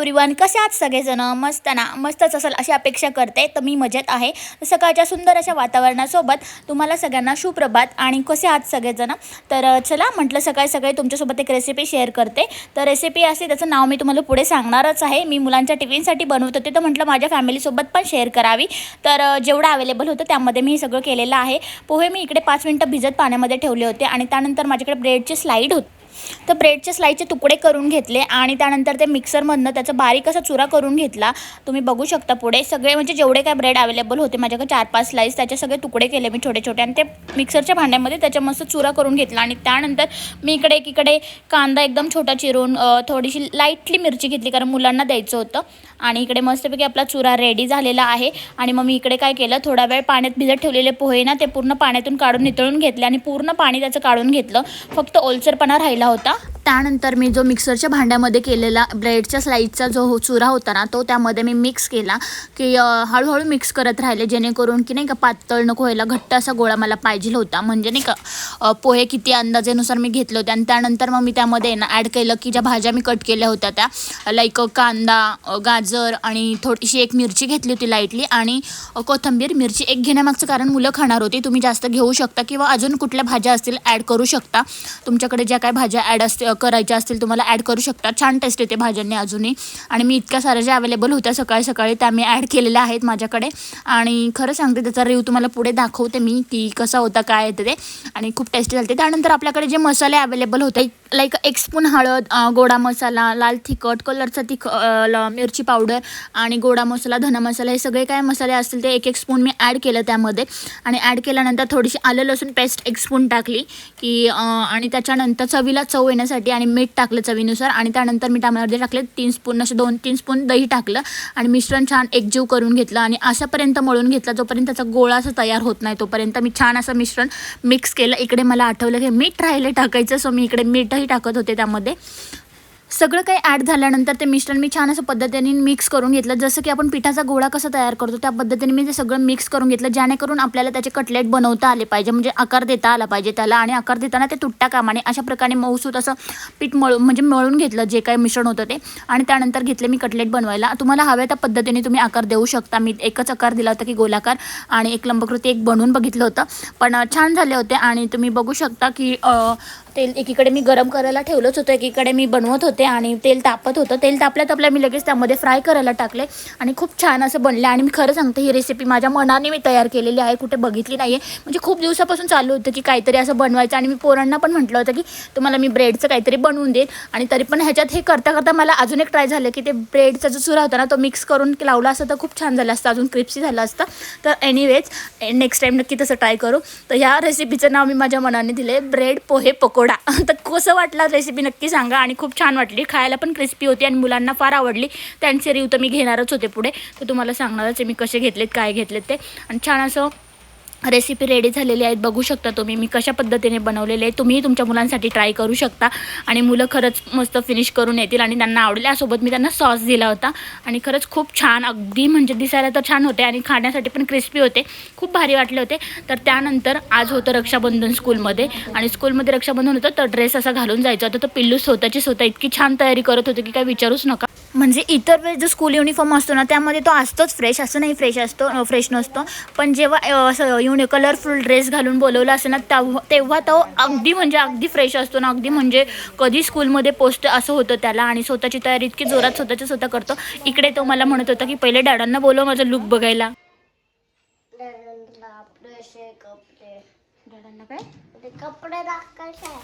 Everyone कसे आहात सगळेजण? मस्त ना? मस्तच असेल अशी अपेक्षा करते. तर मी मजेत आहे. सकाळच्या सुंदर अशा वातावरणासोबत तुम्हाला सगळ्यांना सुप्रभात. आणि कसे आहात सगळेजण? तर चला म्हटलं सकाळी सकाळी तुमच्यासोबत एक रेसिपी शेअर करते. तर रेसिपी असते त्याचं नाव मी तुम्हाला पुढे सांगणारच आहे. मी मुलांच्या टिफिनसाठी बनवत होते. तर म्हटलं माझ्या फॅमिलीसोबत पण शेअर करावी. तर जेवढं अवेलेबल होतं त्यामध्ये मी हे सगळं केलेलं आहे. पोहे मी इकडे पाच मिनटं भिजत पाण्यामध्ये ठेवले होते. आणि त्यानंतर माझ्याकडे ब्रेडची स्लाईड होती. तर ब्रेडचे स्लाईचे तुकडे करून घेतले आणि त्यानंतर ते मिक्सरमधनं त्याचा बारीक असा चुरा करून घेतला. तुम्ही बघू शकता पुढे. सगळे म्हणजे जेवढे काय ब्रेड अवेलेबल होते माझ्याकडे चार पाच स्लाईस त्याचे सगळे तुकडे केले मी छोटे छोटे आणि ते मिक्सरच्या भांड्यामध्ये त्याच्या मस्त चुरा करून घेतला आणि त्यानंतर मी इकडे एकीकडे कांदा एकदम छोटा चिरून थोडीशी लाईटली मिरची घेतली कारण मुलांना द्यायचं होतं. आणि इकडे मस्तपैकी आपला चुरा रेडी झालेला आहे. आणि मग मी इकडे काय केलं थोडा वेळ पाण्यात भिजत ठेवलेले पोहे ना ते पूर्ण पाण्यातून काढून नितळून घेतले आणि पूर्ण पाणी त्याचं काढून घेतलं. फक्त ओलसरपणा राहिला होता त्यानंतर मी जो मिक्सरच्या भांड्यामध्ये केलेला ब्रेडच्या स्लाईसचा जो हो- चुरा होता ना तो त्यामध्ये मी मिक्स केला की हळूहळू मिक्स करत राहिले जेणेकरून की नाही का पातळ नको व्हायला घट्ट असा गोळा मला पाहिजे होता. म्हणजे नाही का पोहे किती अंदाजेनुसार मी घेतले होते आणि त्यानंतर मग मी त्यामध्ये ना ॲड केलं की ज्या भाज्या मी कट केल्या होत्या त्या लाईक कांदा गाजर आणि थोडीशी एक मिरची घेतली होती लाईटली आणि कोथंबीर कोथिंबीर मिरची एक घेण्यामागचं कारण मुलं खाणार होती. तुम्ही जास्त घेऊ शकता किंवा अजून कुठल्या भाज्या असतील ॲड करू शकता. तुमच्याकडे ज्या काय भाज्या ॲड असतील करायच्या असतील तुम्हाला ॲड करू शकता. छान टेस्ट येते भाज्यांनी अजूनही. आणि मी इतक्या साऱ्या ज्या अवेलेबल होत्या सकाळी सकाळी त्या मी ॲड केलेल्या आहेत माझ्याकडे. आणि खरं सांगते त्याचा रिव्ह तुम्हाला पुढे दाखवते मी की कसा होता काय येतं ते. आणि खूप टेस्टी झाले त्यानंतर आपल्याकडे जे मसाले अवेलेबल होते लाईक एक स्पून हळद गोडा मसाला लाल तिखट कलरचा तिख मिरची पावडर आणि गोडा मसाला धना मसाला हे सगळे काय मसाले असतील ते एक एक स्पून मी ॲड केलं त्यामध्ये. आणि ॲड केल्यानंतर थोडीशी आलं लसूण पेस्ट एक स्पून टाकली की आणि त्याच्यानंतर चवीला चव येण्यासाठी आणि मीठ टाकलं चवीनुसार आणि त्यानंतर मी त्यामध्ये टाकले तीन स्पून असे दोन तीन स्पून दही टाकलं आणि मिश्रण छान एकजीव करून घेतलं आणि अशापर्यंत मळून घेतला जोपर्यंत त्याचा गोळा असा तयार होत नाही तोपर्यंत मी छान असं मिश्रण मिक्स केलं. इकडे मला आठवलं की मीठ राहिले टाकायचं सो मी इकडे मीठ मीठही टाकत होते त्यामध्ये. सगळं काही ॲड झाल्यानंतर ते मिश्रण मी छान असं पद्धतीने मिक्स करून घेतलं. जसं की आपण पिठाचा गोळा कसा तयार करतो त्या पद्धतीने मी ते सगळं मिक्स करून घेतलं जेणेकरून आपल्याला त्याचे कटलेट बनवता आले पाहिजे. म्हणजे आकार देता आला पाहिजे त्याला आणि आकार देताना ते तुटता कामाने अशा प्रकारे मऊसूत असं पीठ मळून म्हणजे मळून घेतलं जे काही मिश्रण होतं ते. आणि त्यानंतर घेतले मी कटलेट बनवायला. तुम्हाला हव्या त्या पद्धतीने तुम्ही आकार देऊ शकता. मी एकच आकार दिला होता की गोलाकार आणि एक लंबकृती एक बनवून बघितलं होतं. पण छान झाले होते आणि तुम्ही बघू शकता की तेल एकीकडे मी गरम करायला ठेवलंच होतं एकीकडे मी बनवत होते आणि तेल तापत होतं. तेल तापल्या तापल्या मी लगेच त्यामध्ये फ्राय करायला टाकले आणि खूप छान असं बनलं. आणि मी खरं सांगते ही रेसिपी माझ्या मनाने मी तयार केलेली आहे कुठे बघितली नाही आहे म्हणजे खूप दिवसापासून चालू होतं की काहीतरी असं बनवायचं आणि मी पोरांना पण म्हटलं होतं की तुम्हाला मी ब्रेडचं काहीतरी बनवून देईन. आणि तरी पण ह्याच्यात हे करता करता मला अजून एक ट्राय झालं की ते ब्रेडचा जो चुरा होता ना तो मिक्स करून लावला असता तर खूप छान झालं असतं अजून क्रिप्सी झालं असतं. तर एनिवेज नेक्स्ट टाईम नक्की तसं ट्राय करू. तर ह्या रेसिपीचं नाव मी माझ्या मनाने दिले ब्रेड पोहे पकोडा. तर कसं वाटला रेसिपी नक्की सांगा. आणि खूप छान वाटली. खायला पण क्रिस्पी होती आणि मुलांना फार आवडली. त्यांचे रिव्ह तर मी घेणारच होते पुढे. तर तुम्हाला सांगणारच आहे मी कसे घेतलेत काय घेतलेत ते. आणि छान असं रेसिपी रेडी झालेली आहेत. बघू शकता तुम्ही मी कशा पद्धतीने बनवलेले आहे तुम्हीही तुमच्या मुलांसाठी ट्राय करू शकता. आणि मुलं खरंच मस्त फिनिश करून येतील आणि त्यांना आवडेल यासोबत मी त्यांना सॉस दिला होता. आणि खरंच खूप छान अगदी म्हणजे दिसायला तर छान होते आणि खाण्यासाठी पण क्रिस्पी होते. खूप भारी वाटले होते. तर त्यानंतर आज होतं रक्षाबंधन स्कूलमध्ये आणि स्कूलमध्ये रक्षाबंधन होतं तर ड्रेस असा घालून जायचा होता. तर पिल्लू स्वतःची स्वतः इतकी छान तयारी करत होते की काय विचारूच नका. म्हणजे इतर वेळेस जो स्कूल युनिफॉर्म असतो ना त्यामध्ये तो असतोच फ्रेश असं नाही फ्रेश असतो फ्रेश नसतो. पण जेव्हा असं युनि कलरफुल ड्रेस घालून बोलवलं असेल ना तेव्हा तेव्हा तो अगदी म्हणजे अगदी फ्रेश असतो ना अगदी म्हणजे कधी स्कूलमध्ये पोस्ट असं होतं त्याला आणि स्वतःची तयारी इतकी जोरात स्वतःच्या स्वतः करतो. इकडे तो मला म्हणत होता की पहिले डॅडांना बोलव माझा लुक बघायला.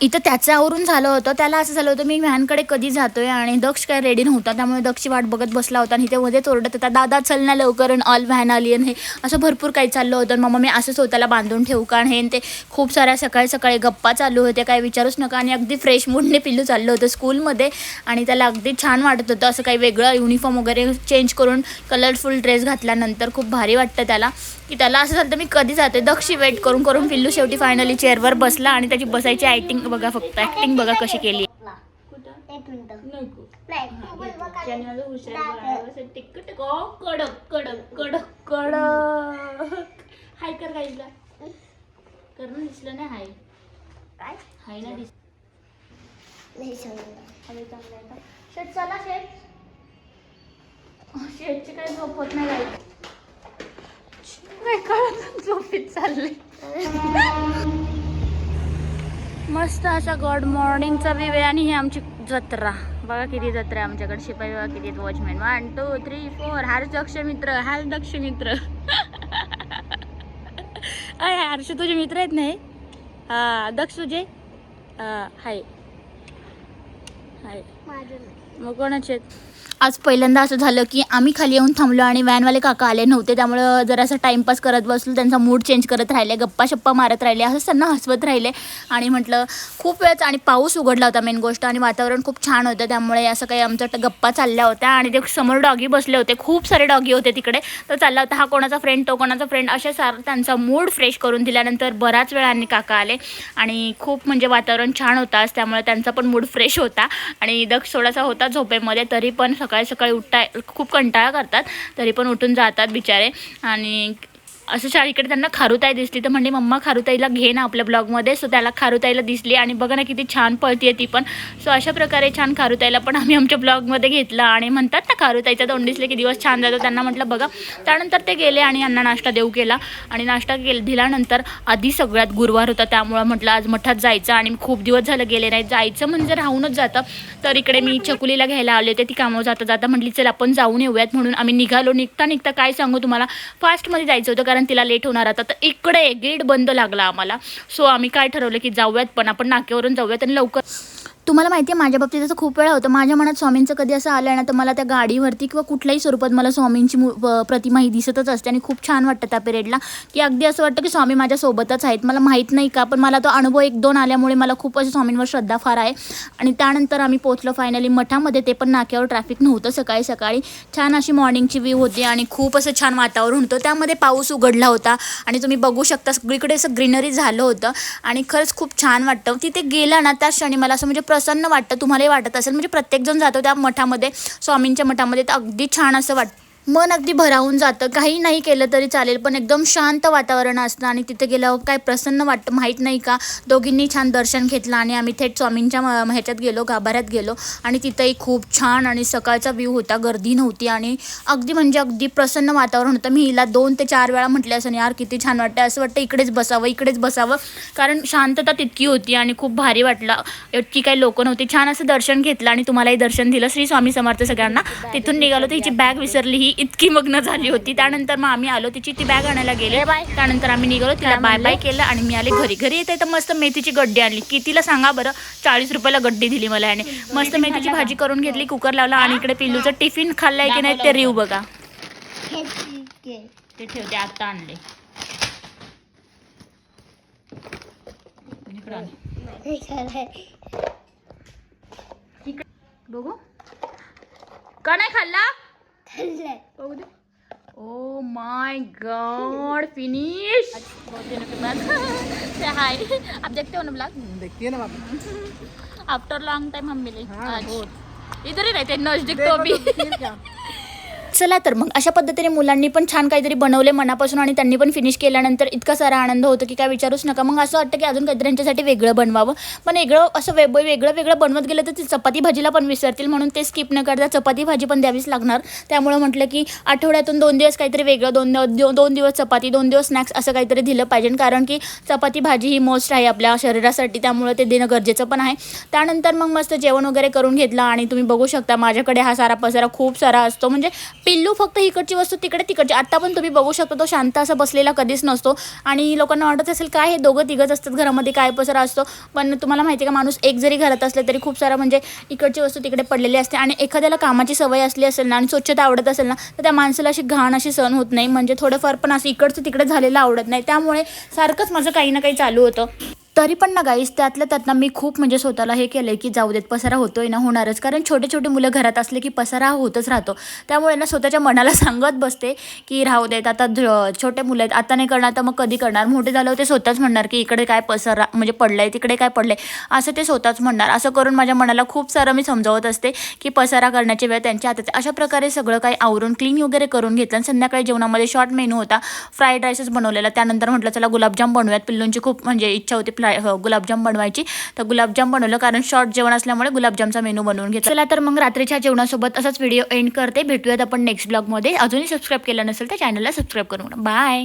इथं त्याचं आवरून झालं होतं. त्याला असं झालं होतं मी व्हॅनकडे कधी जातोय आणि दक्ष काय रेडी नव्हता त्यामुळे दक्षची वाट बघत बसला होता आणि ते मध्ये तोरडत होता दादा चल ना लवकर आणि ऑल व्हॅन आली आणि हे असं भरपूर काही चाललं होतं मग मी असं स्वतःला बांधून ठेवू का आणि हे आणि ते खूप साऱ्या सकाळी सकाळी गप्पा चालू होत्या काय विचारूच नका आणि अगदी फ्रेश मूडने पिल्लू चाललं होतं स्कूलमध्ये आणि त्याला अगदी छान वाटत होतं असं काही वेगळं युनिफॉर्म वगैरे चेंज करून कलरफुल ड्रेस घातल्यानंतर खूप भारी वाटतं त्याला. की त्याला असं झालं मी कधी जाते दक्षी वेट करून करून पिल्लू शेवटी फायनली चेअरवर बसला आणि त्याची बसायची ॲक्टिंग बघा फक्त ऍक्टिंग बघा कशी केली कडक कडक कडक कडक हाय कर गाईला कर ना दिसलं नाही हाय काय हाय ना दिस नाही शेट चला शेट शेटची काही झोप होत नाही गाईस. काय कळत झोपीत चालले मस्त असा गुड मॉर्निंगचा आहे आणि ही आमची जत्रा. बघा किती जत्रा आमच्याकडे. शिपाई बघा किती watchman one two three four हार दक्ष मित्र. हार दक्ष मित्र. अय हर्ष तुझे मित्र आहेत नाही हा? दक्ष तुझे? हाय. हाय. मग कोणाचे आहेत? आज पहिल्यांदा असं झालं की आम्ही खाली येऊन थांबलो आणि व्हॅनवाले काका आले नव्हते. त्यामुळं जरासं टाईमपास करत बसलो त्यांचा मूड चेंज करत राहिले गप्पा शप्पा मारत राहिले असं त्यांना हसवत राहिले. आणि म्हटलं खूप वेळच आणि पाऊस उघडला होता मेन गोष्ट आणि वातावरण खूप छान होतं. त्यामुळे असं काही आमच्या गप्पा चालल्या होत्या आणि ते समोर डॉगी बसले होते. खूप सारे डॉगी होते तिकडे. तर चालला होता हा कोणाचा फ्रेंड तो कोणाचा फ्रेंड असे सार त्यांचा मूड फ्रेश करून दिल्यानंतर बराच वेळाने काका आले. आणि खूप म्हणजे वातावरण छान होतं आज. त्यामुळे त्यांचा पण मूड फ्रेश होता. आणि दक्ष थोडासा होता झोपेमध्ये तरी पण सकाळी सकाळी उठताय खूप कंटाळा करतात तरी पण उठून जातात बिचारे. आणि असं शाळेकडे त्यांना खारुताई दिसली. तर म्हणली मम्मा खारुताईला घे ना आपल्या ब्लॉगमध्ये. सो त्याला खारुताईला दिसली आणि बघा ना किती छान पळतीये ती पण. सो अशा प्रकारे छान खारुताईला पण आम्ही आमच्या ब्लॉगमध्ये घेतलं आणि म्हणतात ना खारुताईचा तोंड दिसले की दिवस छान जातो. त्यांना म्हटलं बघा. त्यानंतर ते गेले आणि यांना नाश्ता देऊ केला. आणि नाश्ता केल दिल्यानंतर आधी सगळ्यात गुरुवार होता. त्यामुळं म्हटलं आज मठात जायचं आणि खूप दिवस झालं गेले नाही. जायचं म्हणजे राहूनच जातं. तर इकडे मी चकुलीला घ्यायला आले होते. ती कामावर जाता जाता म्हटली चल आपण जाऊन येऊयात म्हणून. आम्ही निघालो. निघता निघता काय सांगू तुम्हाला? फास्टमध्ये जायचं होतं. कारण कारण तिला लेट होणार आता. तर इकडे गेट बंद लागला आम्हाला. सो आम्ही काय ठरवलं की जाऊयात पण आपण नाक्यावरून जाऊयात आणि लवकर तुम्हाला माहिती आहे माझ्या बाबतीत असं खूप वेळा होतं. माझ्या मनात स्वामींचं कधी असं आलं ना तर मला त्या गाडीवरती किंवा कुठल्याही स्वरूपात मला स्वामींची प्रतिमा ही दिसतच असते. आणि खूप छान वाटतं त्या पिरियडला की अगदी असं वाटतं की स्वामी माझ्यासोबतच आहेत. मला माहीत नाही का पण मला तो अनुभव एक दोन आल्यामुळे मला खूप असं स्वामींवर श्रद्धा फार आहे. आणि त्यानंतर आम्ही पोचलो फायनली मठामध्ये. ते पण नाक्यावर ट्रॅफिक नव्हतं सकाळी सकाळी. छान अशी मॉर्निंगची व्ह्यू होती आणि खूप असं छान वातावरण होतं. त्यामध्ये पाऊस उघडला होता. आणि तुम्ही बघू शकता सगळीकडे असं ग्रीनरी झालं होतं. आणि खरंच खूप छान वाटतं. तिथे गेलं ना त्या क्षणी मला असं म्हणजे प्रसन्न वाटतं तुम्हालाही वाटत असेल. म्हणजे प्रत्येकजण जातो त्या मठामध्ये स्वामींच्या मठामध्ये. तर अगदी छान असं वाटतं. मन अगदी भरावून जातं. काही नाही केलं तरी चालेल पण एकदम शांत वातावरण असतं आणि तिथे गेल्यावर काय प्रसन्न वाटतं माहीत नाही का? दोघींनी छान दर्शन घेतलं आणि आम्ही थेट स्वामींच्या म- ह्याच्यात गेलो गाभाऱ्यात गेलो आणि तिथंही खूप छान आणि सकाळचा व्ह्यू होता. गर्दी नव्हती आणि अगदी म्हणजे अगदी प्रसन्न वातावरण होतं. मी हिला दोन ते चार वेळा म्हटले असं यार किती छान वाटतं असं वाटतं इकडेच बसावं इकडेच बसावं. कारण शांतता तितकी होती आणि खूप भारी वाटलं. इतकी काही लोकं नव्हती. छान असं दर्शन घेतलं आणि तुम्हालाही दर्शन दिलं. श्री स्वामी समर्थ सगळ्यांना. तिथून निघालो तर हिची बॅग विसरली. ही इतकी मग्न झाली होती. त्यानंतर मग आम्ही आलो तिची ती बॅग आणायला गेले. त्यानंतर आम्ही निघालो तिला बाय बाय केलं आणि मी आले घरी. घरी येते तर मस्त मेथीची गड्डी आणली. कितीला सांगा बरं चाळीस रुपयाला गड्डी दिली मला याने. मस्त मेथीची भाजी करून घेतली कुकर लावला आणि इकडे पिल्लूचं टिफिन खाल्लाय की नाही ते रिव्ह बघा. हे ते ठेवते आता आणले. हे बघू. का नाही खाल्ला? बघू दे ओ माय गॉड फिनिश बहुत दिनों के बाद से हाय आप देखते हो ना ब्लॉग देखती है ना बाबा आफ्टर लॉन्ग टाइम हम मिले हाँ, आज। इधर ही रहते नजदीक तो अभी चला तर मग. अशा पद्धतीने मुलांनी पण छान काहीतरी बनवले मनापासून आणि त्यांनी पण फिनिश केल्यानंतर इतका सारा आनंद होतो की काय विचारूच नका. मग असं वाटतं की अजून काहीतरी यांच्यासाठी वेगळं बनवावं. पण वेगळं असं वे वेगळं वेगळं बनवत गेलं तर ते चपाती भाजीला पण विसरतील. म्हणून ते स्किप न करता चपाती भाजी पण द्यावीच लागणार. त्यामुळे म्हटलं की आठवड्यातून दोन दिवस काहीतरी वेगळं दोन दोन दिवस चपाती दोन दिवस स्नॅक्स असं काहीतरी दिलं पाहिजे. कारण की चपाती भाजी ही मोस्ट आहे आपल्या शरीरासाठी. त्यामुळे ते देणं गरजेचं पण आहे. त्यानंतर मग मस्त जेवण वगैरे करून घेतलं आणि तुम्ही बघू शकता माझ्याकडे हा सारा पसारा खूप सारा असतो. म्हणजे पिल्लू फक्त इकडची वस्तू तिकडे तिकडची. आत्ता पण तुम्ही बघू शकता तो शांत असा बसलेला कधीच नसतो. आणि लोकांना वाटत असेल काय हे दोघं तिघंच असतात घरामध्ये काय पसरा असतो. पण तुम्हाला माहिती आहे का माणूस एक जरी घरात असलं तरी खूप सारा म्हणजे इकडची वस्तू तिकडे पडलेली असते. आणि एखाद्याला कामाची सवय असली असेल ना आणि स्वच्छता आवडत असेल ना तर त्या माणसाला अशी घाण अशी सहन होत नाही. म्हणजे थोडंफार पण असं इकडचं तिकडे झालेलं आवडत नाही. त्यामुळे सारखंच माझं काही ना काही चालू होतं. तरी पण ना गाईस त्यातल्या त्यात ना मी खूप म्हणजे स्वतःला हे केलं आहे की जाऊ देत पसारा होतोय ना होणारच. कारण छोटे छोटे मुलं घरात असले की पसारा हा होतच राहतो. त्यामुळे ना स्वतःच्या मनाला सांगत बसते की राहू देत आता ध- छोटे मुलं आहेत आता नाही करणार तर मग कधी करणार? मोठे झाल्यावर ते स्वतःच म्हणणार की इकडे काय पसरा म्हणजे पडलंय तिकडे काय पडलंय? असं ते स्वतःच म्हणणार. असं करून माझ्या मनाला खूप सारं मी समजावत असते की पसारा करण्याची वेळ त्यांच्या हातात अशा प्रकारे सगळं काही आवरून क्लीन वगैरे करून घेतलं. आणि संध्याकाळी जेवणामध्ये शॉर्ट मेनू होता. फ्राईड राईसच बनवलेला. त्यानंतर म्हटलं चला गुलाबजाम बनवूयात. पिल्लूंची खूप म्हणजे इच्छा होती. हो, गुलाबजाम बनवायची. तर गुलाबजाम बनवलं कारण शॉर्ट जेवण असल्यामुळे गुलाबजामचा मेनू बनवून घेतला. चला तर मग रात्रीच्या जेवणासोबत असाच व्हिडिओ एंड करते. भेटूयात आपण नेक्स्ट ब्लॉगमध्ये अजूनही सबस्क्राईब केलं नसेल तर चॅनलला सबस्क्राईब करून. बाय